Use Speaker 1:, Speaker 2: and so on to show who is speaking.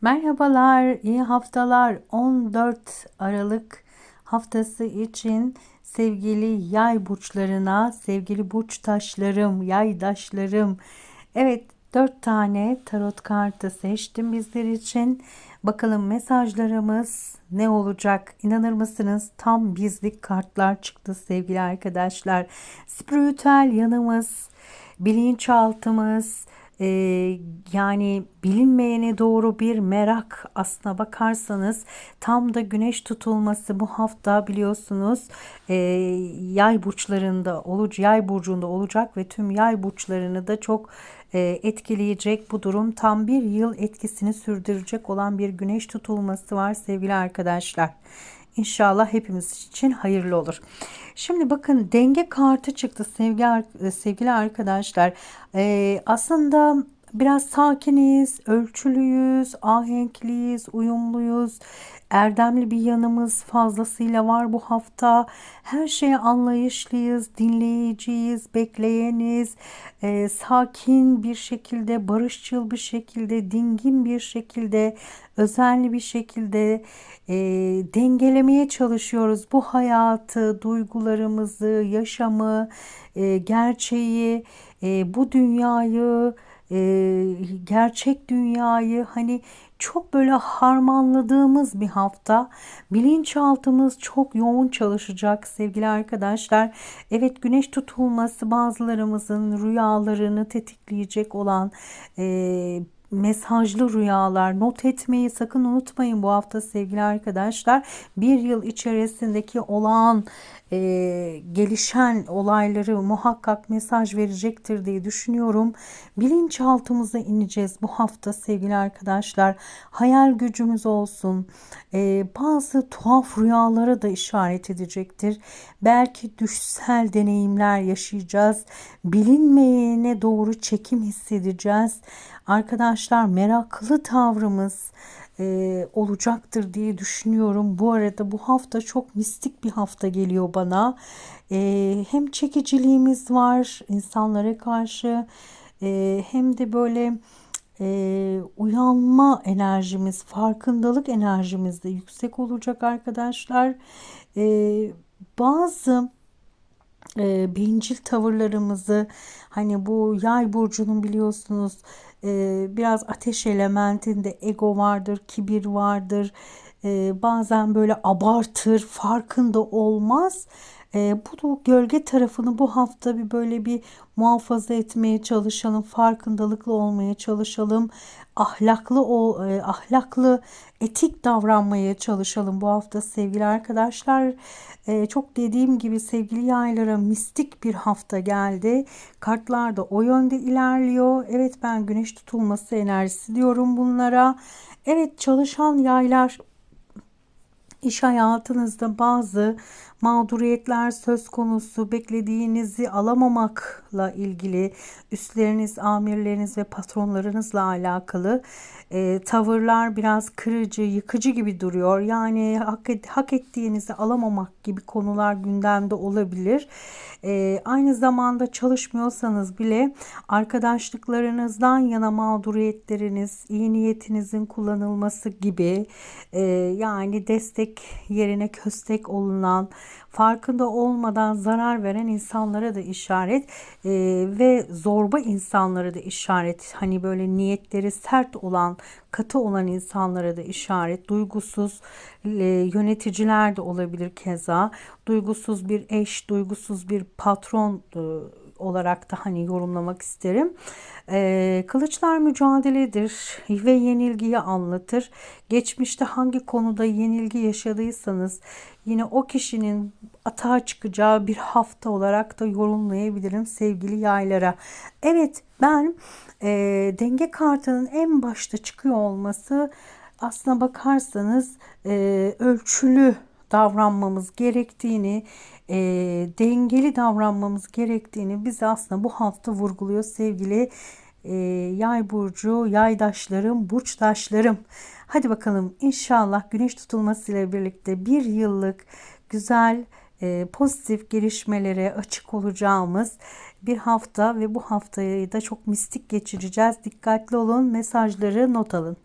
Speaker 1: Merhabalar, iyi haftalar. 14 Aralık haftası için sevgili yay burçlarına, sevgili burç taşlarım, yaydaşlarım. Evet, 4 tane tarot kartı seçtim bizler için. Bakalım mesajlarımız ne olacak? İnanır mısınız? Tam bizlik kartlar çıktı sevgili arkadaşlar. Spiritüel yanımız, bilinçaltımız, e, yani bilinmeyene doğru bir merak aslına bakarsanız tam da güneş tutulması bu hafta biliyorsunuz e, yay burçlarında olacak yay burcunda olacak ve tüm yay burçlarını da çok e, etkileyecek bu durum tam bir yıl etkisini sürdürecek olan bir güneş tutulması var sevgili arkadaşlar. İnşallah hepimiz için hayırlı olur. Şimdi bakın denge kartı çıktı sevgili, sevgili arkadaşlar. Ee, aslında biraz sakiniz, ölçülüyüz, ahenkliyiz, uyumluyuz. Erdemli bir yanımız fazlasıyla var bu hafta. Her şeye anlayışlıyız, dinleyiciyiz, bekleyeniz, e, sakin bir şekilde, barışçıl bir şekilde, dingin bir şekilde, özenli bir şekilde e, dengelemeye çalışıyoruz. Bu hayatı, duygularımızı, yaşamı, e, gerçeği, e, bu dünyayı, e, gerçek dünyayı hani çok böyle harmanladığımız bir hafta. Bilinçaltımız çok yoğun çalışacak sevgili arkadaşlar. Evet güneş tutulması bazılarımızın rüyalarını tetikleyecek olan e, mesajlı rüyalar not etmeyi sakın unutmayın bu hafta sevgili arkadaşlar. Bir yıl içerisindeki olağan e, gelişen olayları muhakkak mesaj verecektir diye düşünüyorum. Bilinçaltımıza ineceğiz bu hafta sevgili arkadaşlar. Hayal gücümüz olsun. E, bazı tuhaf rüyalara da işaret edecektir. Belki düşsel deneyimler yaşayacağız. Bilinmeyene doğru çekim hissedeceğiz. Arkadaşlar meraklı tavrımız e, olacaktır diye düşünüyorum. Bu arada bu hafta çok mistik bir hafta geliyor bana. E, hem çekiciliğimiz var insanlara karşı e, hem de böyle e, uyanma enerjimiz, farkındalık enerjimiz de yüksek olacak arkadaşlar. E, bazı e, bencil tavırlarımızı hani bu yay burcunun biliyorsunuz e, biraz ateş elementinde ego vardır, kibir vardır. E, bazen böyle abartır, farkında olmaz. E, bu gölge tarafını bu hafta bir böyle bir muhafaza etmeye çalışalım, farkındalıklı olmaya çalışalım, ahlaklı ol, e, ahlaklı, etik davranmaya çalışalım bu hafta sevgili arkadaşlar. E, çok dediğim gibi sevgili yaylara mistik bir hafta geldi. Kartlar da o yönde ilerliyor. Evet ben güneş tutulması enerjisi diyorum bunlara. Evet çalışan yaylar iş hayatınızda bazı mağduriyetler söz konusu, beklediğinizi alamamakla ilgili üstleriniz, amirleriniz ve patronlarınızla alakalı e, tavırlar biraz kırıcı, yıkıcı gibi duruyor. Yani hak, et, hak ettiğinizi alamamak gibi konular gündemde olabilir. E, aynı zamanda çalışmıyorsanız bile arkadaşlıklarınızdan yana mağduriyetleriniz, iyi niyetinizin kullanılması gibi e, yani destek yerine köstek olunan farkında olmadan zarar veren insanlara da işaret e, ve zorba insanlara da işaret. Hani böyle niyetleri sert olan, katı olan insanlara da işaret. Duygusuz e, yöneticiler de olabilir keza. Duygusuz bir eş, duygusuz bir patron e, olarak da hani yorumlamak isterim. Ee, kılıçlar mücadeledir ve yenilgiyi anlatır. Geçmişte hangi konuda yenilgi yaşadıysanız yine o kişinin atağa çıkacağı bir hafta olarak da yorumlayabilirim sevgili yaylara. Evet ben e, denge kartının en başta çıkıyor olması aslına bakarsanız e, ölçülü davranmamız gerektiğini, e, dengeli davranmamız gerektiğini bize aslında bu hafta vurguluyor sevgili e, yay burcu, yaydaşlarım, burçtaşlarım. Hadi bakalım inşallah güneş tutulmasıyla birlikte bir yıllık güzel e, pozitif gelişmelere açık olacağımız bir hafta ve bu haftayı da çok mistik geçireceğiz. Dikkatli olun mesajları not alın.